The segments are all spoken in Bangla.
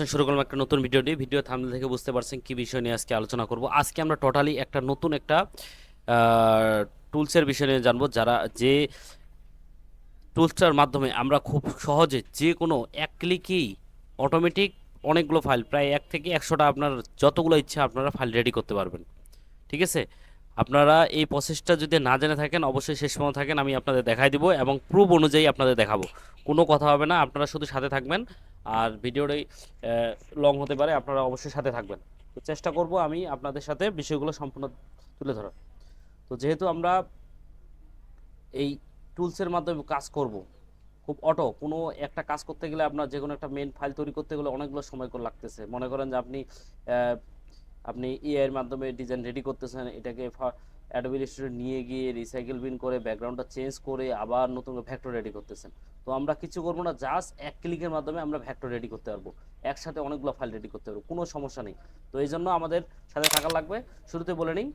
পাচ্ছেন শুরু করলাম একটা নতুন ভিডিও নিয়ে। ভিডিও থামলে থেকে বুঝতে পারছেন কি বিষয় নিয়ে আজকে আলোচনা করব। আজকে আমরা টোটালি একটা নতুন একটা টুলসের বিষয় নিয়ে জানব যারা যে টুলসটার মাধ্যমে আমরা খুব সহজে যে কোনো এক ক্লিকেই অটোমেটিক অনেকগুলো ফাইল প্রায় এক থেকে একশোটা আপনার যতগুলো ইচ্ছা আপনারা ফাইল রেডি করতে পারবেন। ঠিক আছে? আপনারা এই প্রসেসটা যদি না জেনে থাকেন, অবশ্যই শেষ পর্যন্ত থাকেন, আমি আপনাদের দেখাই দিব এবং প্রুফ অনুযায়ী আপনাদের দেখাবো। কোনো কথা হবে না, আপনারা শুধু সাথে থাকবেন। আর ভিডিওটাই লং হতে পারে, আপনারা অবশ্যই সাথে থাকবেন। তো চেষ্টা করব আমি আপনাদের সাথে বিষয়গুলো সম্পূর্ণ তুলে ধরার। তো যেহেতু আমরা এই টুলসের মাধ্যমে কাজ করব, খুব অটো কোনো একটা কাজ করতে গেলে আপনার যে কোনো একটা মেন ফাইল তৈরি করতে গেলে অনেকগুলো সময় লাগতেছে। মনে করেন যে আপনি আপনি এআই এর মাধ্যমে ডিজাইন রেডি করতেছেন, এটাকে অ্যাডোবি ইলাস্ট্রেটর নিয়ে গিয়ে রিসাইকেল বিন করে ব্যাকগ্রাউন্ডটা চেঞ্জ করে আবার নতুন করে ভ্যাক্টর রেডি করতেছেন। তো আমরা কিছু করব না জাস্ট এক ক্লিকের মাধ্যমে আমরা ভ্যাক্টর রেডি করতে পারব। একসাথে অনেকগুলো ফাইল রেডি করতে পারব, কোনো সমস্যা নেই। তো এই জন্য আমাদের সাথে থাকা লাগবে। শুরুতে বলে নিই,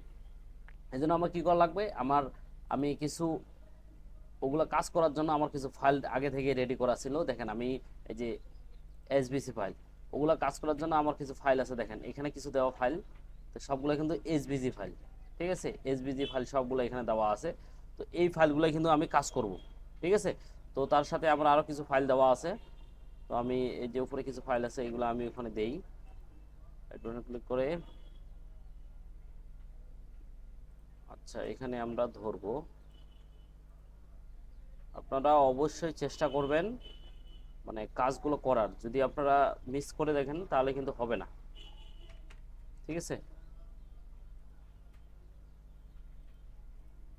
এই জন্য আমার কী করা লাগবে? আমার, আমি কিছু, ওগুলো কাজ করার জন্য আমার কিছু ফাইল আগে থেকে রেডি করা ছিল। দেখেন আমি এই যে এসবিসি ফাইল ওগুলো কাজ করার জন্য আমার কিছু ফাইল আছে, দেখেন। এখানে কিছু দেওয়া ফাইল তো সবগুলো কিন্তু এসবিজি ফাইল ঠিক আছে? এসবিজি ফাইল সবগুলো এখানে দেওয়া আছে। তো এই ফাইলগুলো কিন্তু আমি কাজ করব, ঠিক আছে? তো তার সাথে আমার আরও কিছু ফাইল দেওয়া আছে। তো আমি এই যে উপরে কিছু ফাইল আছে, এগুলো আমি ওখানে দেই। ক্লিক করে আচ্ছা এখানে আমরা ধরবো। আপনারা অবশ্যই চেষ্টা করবেন মানে কাজগুলো করার। যদি আপনারা মিস করে দেখেন, তাহলে কিন্তু হবে না। ঠিক আছে?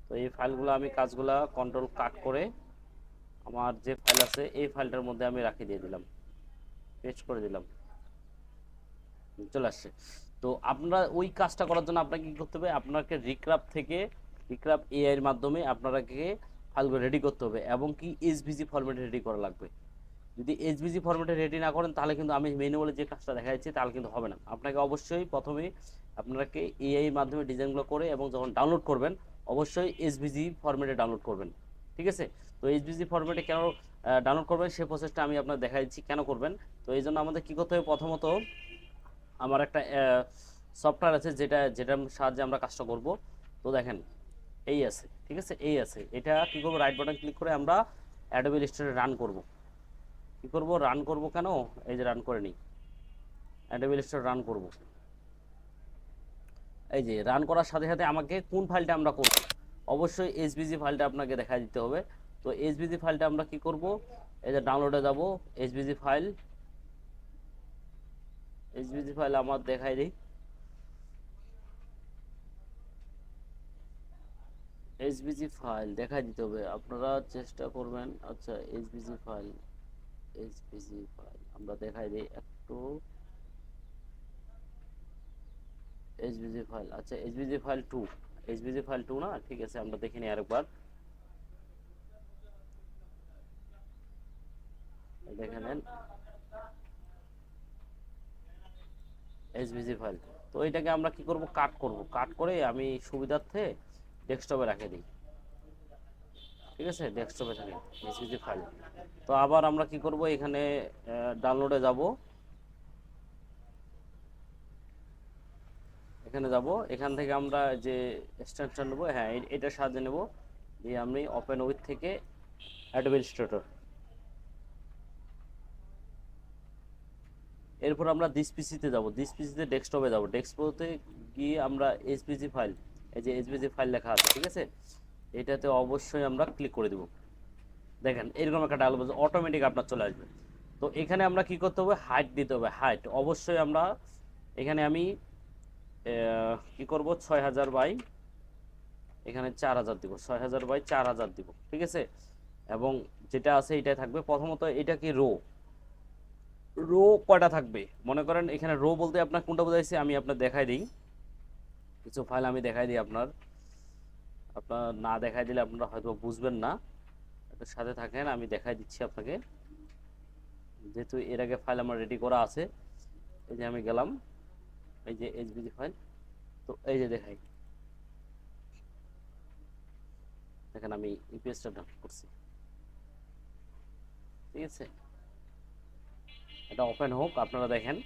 তো এই ফাইলগুলো, আমি কাজগুলা কন্ট্রোল কাট করে আমার যে ফাইল আছে, এই ফাইলটার মধ্যে আমি রাখি দিয়ে দিলাম। পেস্ট করে দিলাম। চলে আসছে। তো আপনারা ওই কাজটা করার জন্য আপনাকে কি করতে হবে? আপনাকে রিক্রাপ থেকে রিক্রাপ এআই এর মাধ্যমে আপনাকে ফাইলগুলো রেডি করতে হবে এবং কি এসভিজি ফরম্যাটে রেডি করা লাগবে। যদি এসভিজি ফরম্যাটে রেডি না করেন, তাহলে কিন্তু আমি ম্যানুয়ালি যে কাজটা দেখা যাচ্ছে তাহলে কিন্তু হবে না। আপনাকে অবশ্যই প্রথমে আপনাকে এআই মাধ্যমে ডিজাইনগুলো করে এবং যখন ডাউনলোড করবেন, অবশ্যই এসভিজি ফরম্যাটে ডাউনলোড করবেন। ঠিক আছে? তো এসভিজি ফরম্যাটে কেন ডাউনলোড করবেন, সেই প্রসেসটা আমি আপনার দেখা দিচ্ছি, কেন করবেন? তো এই জন্য আমাদের কী করতে হবে? প্রথমত আমার একটা সফটওয়্যার আছে যেটা, যেটার সাহায্যে আমরা কাজটা করব। তো দেখেন, এই আছে, ঠিক আছে? এই আছে। এটা কী করব? রাইট বাটন ক্লিক করে আমরা অ্যাডোবি ইলাস্ট্রেটর রান করব। কি করব? রান করব কেন? এই যে রান করে নিই। অ্যাডোবি ইলাস্ট্রেটর রান করব। এই যে রান করার সাথে সাথে আমাকে কোন ফাইলটা আমরা করব? অবশ্যই এসবিজি ফাইলটা আপনাকে দেখা দিতে হবে। তো এসবিজি ফাইলটা আমরা কি করব? এই যে ডাউনলোডে যাব এসবিজি ফাইল এসবিজি ফাইল আমার দেখাই দিই। এসবিজি ফাইল দেখা দিতে হবে। আপনারা চেষ্টা করবেন। আচ্ছা এসবিজি ফাইল এসবিজি ফাইল। আমরা দেখাই দিই একটু। SBG file. আচ্ছা SBG file two. SBG file two না? ঠিক আছে, আমরা দেখে নিই আরেকবার। দেখে নেন। SBG file. তো এটাকে আমরা কি করব? কাট করব। কাট করে আমি সুবিধার্থে ডেস্কটপে রেখে দিই। ঠিক আছে? ডেস্কটপে থাকে এসবিজি ফাইল তো আবার আমরা কি করব? এখানে ডাউনলোডে যাব। এখানে যাব। এখান থেকে আমরা যে এক্সটেনশন নেব হ্যাঁ এটার সাহায্যে নেব। দিয়ে আমি ওপেন উইথ থেকে অ্যাডমিনিস্ট্রেটর এরপর আমরা দিস পিসিতে যাব। দিস পিসিতে ডেস্কটপে যাব। ডেস্কটপে গিয়ে আমরা এসপিজি ফাইল এই যে এসপিজি ফাইল লেখা আছে, ঠিক আছে? এটাতে অবশ্যই আমরা ক্লিক করে দেব। দেখেন, এরকম একটা ডায়লগ বক্স অটোমেটিক আপনার চলে আসবে। তো এখানে আমরা কি করতে হবে? হাইট দিতে হবে হাইট অবশ্যই আমরা এখানে আমি কি করব? ছয় হাজার বাই, এখানে চার হাজার দিব। ছয় হাজার বাই চার হাজার দিব, ঠিক আছে? এবং যেটা আছে এটাই থাকবে। প্রথমত এটা কি রো রো কয়টা থাকবে? মনে করেন এখানে রো বলতে আপনার কোনটা বোঝাইছে? আমি আপনার দেখাই দিই। কিছু ফাইল আমি দেখাই দিই আপনার। আপনার না দেখাই দিলে আপনারা হয়তো বুঝবেন না। একটু সাথে থাকেন, আমি দেখাই দিচ্ছি আপনাকে। যেহেতু এর আগে ফাইল আমার রেডি করা আছে, এই যে আমি গেলাম, এই যে এইচবিজি ফাইল তো এই যে দেখাই। দেখেন আমি ইপিএসটা ডাউনলোড করছি। ঠিক আছে? এটা ওপেন হোক, আপনারা দেখেন।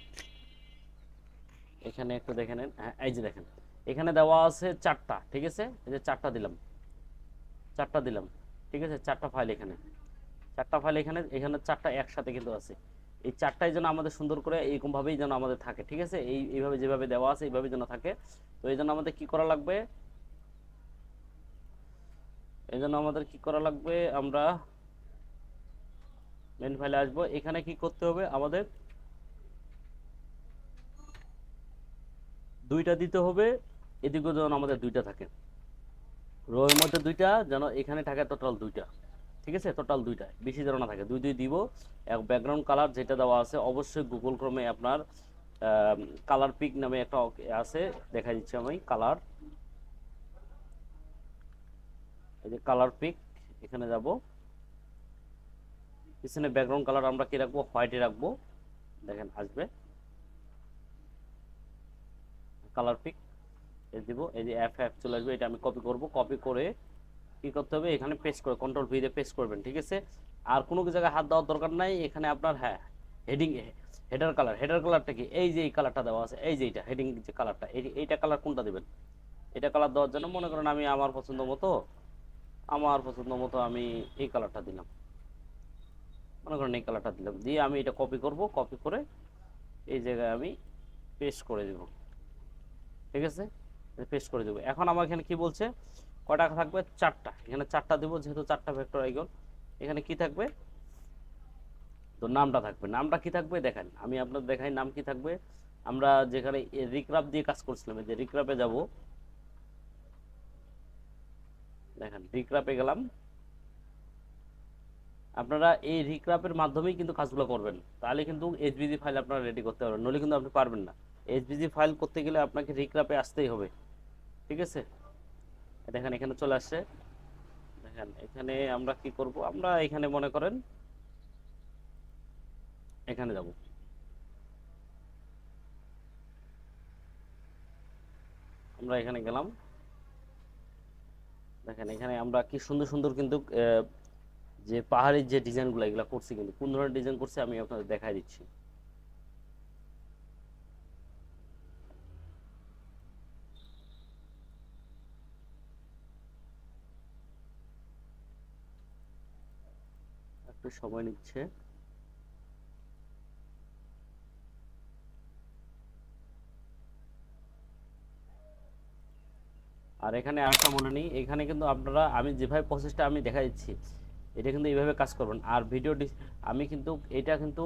এখানে একটু দেখে নেন। হ্যাঁ এই যে দেখেন। এখানে দেওয়া আছে চারটা, ঠিক আছে? এই যে চারটা দিলাম। চারটা দিলাম, ঠিক আছে? চারটা ফাইল এখানে। চারটা ফাইল এখানে এখানে চারটা একসাথে কিন্তু আছে। এই চারটাই যেন আমাদের সুন্দর করে এইরকম ভাবেই যেন আমাদের থাকে, ঠিক আছে? এই, এইভাবে যেভাবে দেওয়া আছে, এইভাবে যেন থাকে। তো এই জন্য আমাদের কি করা লাগবে? এই জন্য আমাদের কি করা লাগবে? আমরা মেন ফাইলে আসব। এখানে কি করতে হবে? আমাদের দুইটা দিতে হবে। এদিকেও যেন আমাদের দুইটা থাকে। রোয়ের মধ্যে দুইটা, যেন এখানে থাকে টোটাল দুইটা। ঠিক আছে? টোটাল দুইটা। বেশি যেন না থাকে। দুই দুই দিব। এক ব্যাকগ্রাউন্ড কালার যেটা দেওয়া আছে, অবশ্যই গুগল ক্রমে আপনার কালার পিক নামে একটা আছে। দেখা দিচ্ছি আমি কালার এই যে কালার পিক এখানে যাব। পিছনে ব্যাকগ্রাউন্ড কালার আমরা কি রাখব? হোয়াইটে রাখব। দেখেন, আসবে। কালার পিক এই দিব, এই যে এফ এফ চলে আসবে, এটা আমি কপি করব। কপি করে কি করতে হবে? এখানে পেস্ট করে কন্ট্রোল ভি দিয়ে পেস্ট করবেন, ঠিক আছে? আর কোনো জায়গায় হাত দেওয়ার দরকার নাই, এখানে আপনার হ্যাঁ হেডিং হেডার কালার হেডার কালারটা কি? এই যে এই কালারটা দেওয়া আছে, এই যে এইটা হেডিং যে কালারটা এই এইটা কালার কোনটা দেবেন? এটা কালার দেওয়ার জন্য মনে করেন আমি আমার পছন্দ মতো, আমার পছন্দ মতো আমি এই কালারটা দিলাম। মনে করেন এই কালারটা দিলাম, দিয়ে আমি এটা কপি করব কপি করে এই জায়গায় আমি পেস্ট করে দেব। ঠিক আছে? পেস্ট করে দেবো। এখন আমার এখানে কি বলছে? কয়টা থাকবে? চারটা। এখানে চারটা দেবো, যেহেতু চারটা ভেক্টর আইকন এখানে কি থাকবে? তো নামটা থাকবে। নামটা কি থাকবে? দেখেন, আমি আপনার দেখাই নাম কি থাকবে। আমরা যেখানে রিক্রাপ দিয়ে কাজ করছিলাম যে রিক্রাপে যাব। দেখেন রিক্রাপে গেলাম। আপনারা এই রিক্রাপের মাধ্যমেই কিন্তু কাজগুলো করবেন। তাহলে কিন্তু এইচবিজি ফাইল আপনারা রেডি করতে পারবেন। নইলে কিন্তু আপনি পারবেন না। এইচবিজি ফাইল করতে গেলে আপনাকে রিক্রাপে আসতেই হবে। ঠিক আছে? দেখেন, এখানে চলে আসছে। দেখেন, এখানে আমরা কি করব? আমরা এখানে মনে করেন এখানে যাব। আমরা এখানে গেলাম। দেখেন, এখানে আমরা কি সুন্দর সুন্দর কিন্তু যে পাহাড়ের যে ডিজাইনগুলো এগুলো করছি কিন্তু, কোন ধরনের ডিজাইন করছি আমি আপনাদের দেখাই দিচ্ছি। একটু সময় নিচ্ছে। আর এখানে আরেকটা মনে নেই, এখানে কিন্তু আপনারা, আমি যেভাবে প্রসেসটা আমি দেখা দিচ্ছি, এটা কিন্তু এইভাবে কাজ করবেন। আর ভিডিও আমি কিন্তু, এটা কিন্তু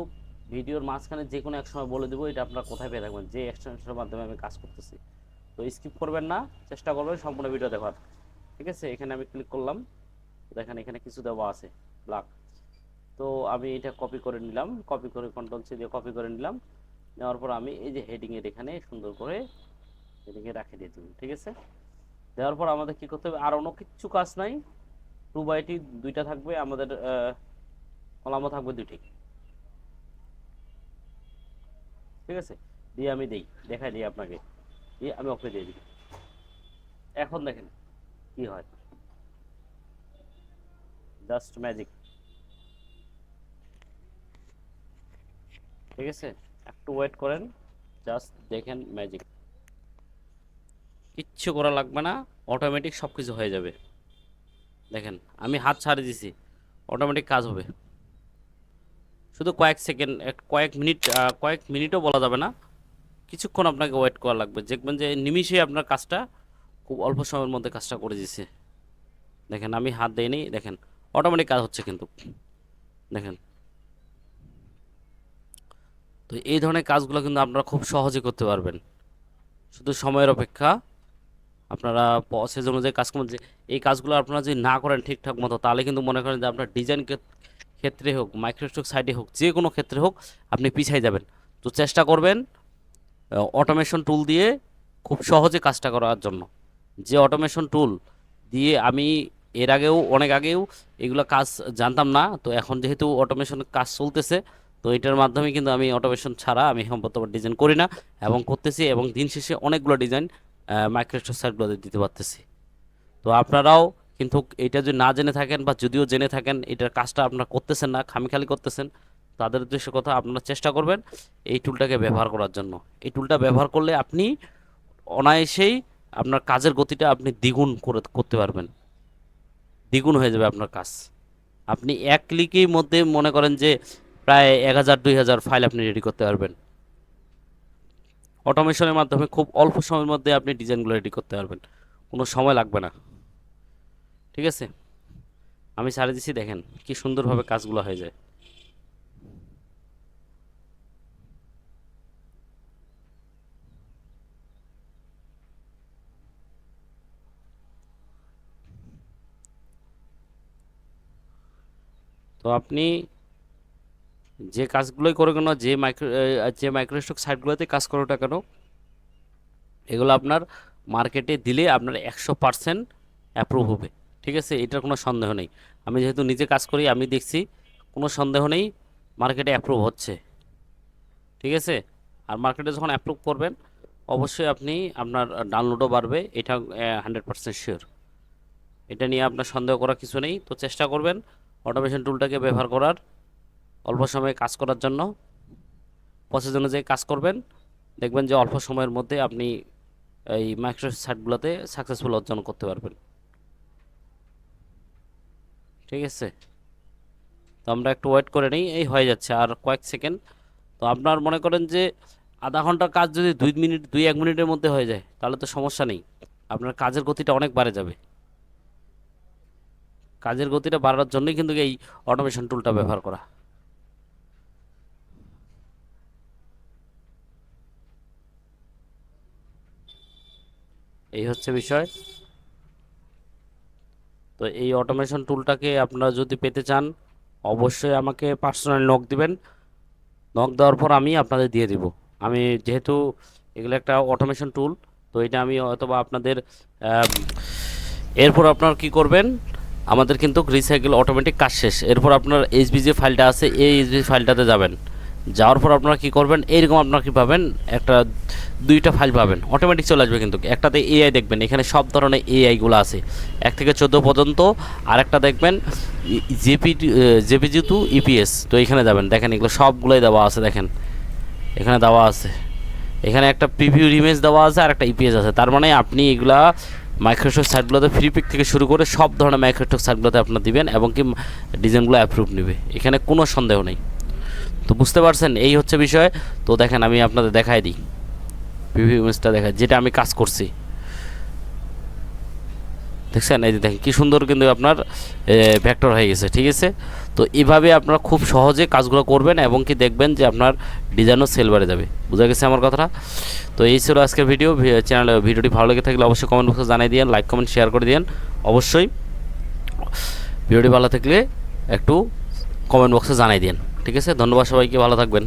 ভিডিওর মাঝখানে যে কোনো এক সময় বলে দেবো, এটা আপনারা কোথায় পেয়ে থাকবেন, যে এক্সটেনশনের মাধ্যমে আমি কাজ করতেছি। তো স্কিপ করবেন না, চেষ্টা করবেন সম্পূর্ণ ভিডিও দেখার। ঠিক আছে? এখানে আমি ক্লিক করলাম। দেখেন এখানে কিছু দেওয়া আছে ব্ল্যাক তো আমি এটা কপি করে নিলাম কপি করে কন্ট্রোল সি দিয়ে কপি করে নিলাম। নেওয়ার পর আমি এই যে হেডিংয়ের এখানে সুন্দর করে হেডিংয়ে রাখে দিয়ে দিলাম, ঠিক আছে? দেওয়ার পর আমাদের কি করতে হবে? আর অন্য কিচ্ছু কাজ নাই। টু বাই টি দুইটা থাকবে, আমাদের কলামও থাকবে দুইটি। ঠিক আছে? দিয়ে আমি দেই, দেখাই দিই আপনাকে। দিয়ে আমি ওকে দিয়ে দিই। এখন দেখেন কি হয়। জাস্ট ম্যাজিক ঠিক আছে? একটু ওয়েট করেন জাস্ট দেখেন ম্যাজিক কিচ্ছু করা লাগবে না অটোমেটিক সব কিছু হয়ে যাবে। দেখেন, আমি হাত ছাড়ে দিছি অটোমেটিক কাজ হবে। শুধু কয়েক সেকেন্ড কয়েক মিনিট কয়েক মিনিটও বলা যাবে না। কিছুক্ষণ আপনাকে ওয়েট করা লাগবে। দেখবেন যে নিমিষেই আপনার কাজটা খুব অল্প সময়ের মধ্যে কাজটা করে দিছে। দেখেন, আমি হাত দিইনি, দেখেন অটোমেটিক কাজ হচ্ছে কিন্তু। দেখেন তো এই ধরনের কাজগুলো কিন্তু আপনারা খুব সহজে করতে পারবেন। শুধু সময়ের অপেক্ষা। আপনারা প্রসেস অনুযায়ী কাজ করবেন যে এই কাজগুলো আপনারা যদি না করেন ঠিকঠাক মতো, তাহলে কিন্তু মনে করেন যে আপনার ডিজাইন ক্ষেত্রে হোক মাইক্রোস্টক সাইডে হোক, যে কোনো ক্ষেত্রে হোক, আপনি পিছিয়ে যাবেন। তো চেষ্টা করবেন অটোমেশন টুল দিয়ে খুব সহজে কাজটা করার জন্য। যে অটোমেশন টুল দিয়ে আমি এর আগেও, অনেক আগেও এগুলো কাজ জানতাম না। তো এখন যেহেতু অটোমেশন কাজ চলতেছে তো এটার মাধ্যমে কিন্তু আমি অটোমেশন ছাড়া আমি বর্তমানে ডিজাইন করি না এবং করতেছি এবং দিন শেষে অনেকগুলো ডিজাইন মাইক্রোস্টক সাইটগুলোতে দিতে পারতেছি। তো আপনারাও কিন্তু এটা যদি না জেনে থাকেন বা যদিও জেনে থাকেন, এটার কাজটা আপনারা করতেছেন না, খামিখালি করতেছেন, তাদের উদ্দেশ্য কথা আপনারা চেষ্টা করবেন এই টুলটাকে ব্যবহার করার জন্য। এই টুলটা ব্যবহার করলে আপনি অনায়াসেই আপনার কাজের গতিটা আপনি দ্বিগুণ করে, করতে পারবেন। দ্বিগুণ হয়ে যাবে আপনার কাজ। আপনি এক ক্লিকের মধ্যে মনে করেন যে প্রায় এক হাজার, দুই হাজার ফাইল আপনি রেডি করতে পারবেন। অটোমেশনের মাধ্যমে খুব অল্প সময়ের মধ্যে আপনি ডিজাইনগুলো রেডি করতে পারবেন। কোনো সময় লাগবে না। ঠিক আছে? আমি ছাড়ে দিচ্ছি দেখেন কি সুন্দরভাবে কাজগুলো হয়ে যায়। তো আপনি যে কাজগুলোই করে কেন, যে মাইক্রো যে মাইক্রোস্টক সাইটগুলোতে কাজ করো না কেন, এগুলো আপনার মার্কেটে দিলে আপনার একশো পার্সেন্ট অ্যাপ্রুভ হবে। ঠিক আছে? এটার কোনো সন্দেহ নেই। আমি যেহেতু নিজে কাজ করি, আমি দেখছি কোনো সন্দেহ নেই মার্কেটে অ্যাপ্রুভ হচ্ছে। ঠিক আছে? আর মার্কেটে যখন অ্যাপ্রুভ করবেন, অবশ্যই আপনি আপনার ডাউনলোডও বাড়বে, এটা হান্ড্রেড পার্সেন্ট শিওর এটা নিয়ে আপনার সন্দেহ করার কিছু নেই। তো চেষ্টা করবেন অটোমেশন টুলটাকে ব্যবহার করার। অল্প সময়ে কাজ করার জন্য। পথের অনুযায়ী কাজ করবেন। দেখবেন যে অল্প সময়ের মধ্যে আপনি এই মাইক্রো সাইটগুলোতে সাকসেসফুল অর্জন করতে পারবেন। ঠিক আছে? তো আমরা একটু ওয়েট করে নিই, এই হয়ে যাচ্ছে আর কয়েক সেকেন্ড তো আপনার মনে করেন যে আধা ঘণ্টার কাজ যদি দুই মিনিট, দুই এক মিনিটের মধ্যে হয়ে যায়, তাহলে তো সমস্যা নেই। আপনার কাজের গতিটা অনেক বাড়ে যাবে। কাজের গতিটা বাড়ানোর জন্যই কিন্তু এই অটোমেশন টুলটা ব্যবহার করা। এই হচ্ছে বিষয়। তো এই অটোমেশন টুলটাকে আপনারা যদি পেতে চান, অবশ্যই আমাকে পার্সোনাল নক দিবেন। নক দেওয়ার পর আমি আপনাদের দিয়ে দিব। আমি যেহেতু এগুলো একটা অটোমেশন টুল তো এটা আমি অথবা আপনাদের এরপর আপনার কি করবেন, আমাদের কিন্তু রিসাইকেল অটোমেটিক কাজ শেষ। এরপর আপনার এইচবি যে ফাইলটা আছে, এই এইচবি ফাইলটাতে যাবেন। যাওয়ার পর আপনারা কি করবেন? এইরকম আপনারা কি পাবেন? একটা, দুইটা ফাইল পাবেন। অটোমেটিক চলে আসবে কিন্তু। একটাতে এআই দেখবেন। এখানে সব ধরনের এআইগুলো আছে। এক থেকে চোদ্দ পর্যন্ত। আর একটা দেখবেন জেপি জেপিজি টু ইপিএস তো এখানে যাবেন। দেখেন এগুলো সবগুলোই দেওয়া আছে, দেখেন। এখানে দেওয়া আছে। এখানে একটা প্রিভিউ ইমেজ দেওয়া আছে আর একটা ইপিএস আছে। তার মানে আপনি এগুলা মাইক্রোসফট সাইটগুলোতে ফ্রি পিক থেকে শুরু করে সব ধরনের মাইক্রোসফট সাইটগুলোতে আপনার দিবেন এবং কি ডিজাইনগুলো অ্যাপ্রুভ নেবে। এখানে কোনো সন্দেহ নেই। তো বুঝতে পারছেন, এই হচ্ছে বিষয়। তো দেখেন, আমি আপনাদের দেখাই দিই। প্রিভিউ ইমেজটা দেখাই যেটা আমি কাজ করছি। দেখছেন? এই যে দেখেন, কী সুন্দর কিন্তু আপনার ভ্যাক্টর হয়ে গেছে, ঠিক আছে? তো এইভাবে আপনারা খুব সহজে কাজগুলো করবেন এবং কি দেখবেন যে আপনার ডিজাইনও সেল বাড়ে যাবে। বোঝা গেছে আমার কথাটা? তো এই ছিল আজকের ভিডিও চ্যানেলে ভিডিওটি ভালো লেগে থাকলে অবশ্যই কমেন্ট বক্সে জানিয়ে দিন লাইক কমেন্ট শেয়ার করে দিন অবশ্যই ভিডিওটি ভালো থাকলে একটু কমেন্ট বক্সে জানাই দিন ঠিক আছে? ধন্যবাদ সবাইকে ভালো থাকবেন।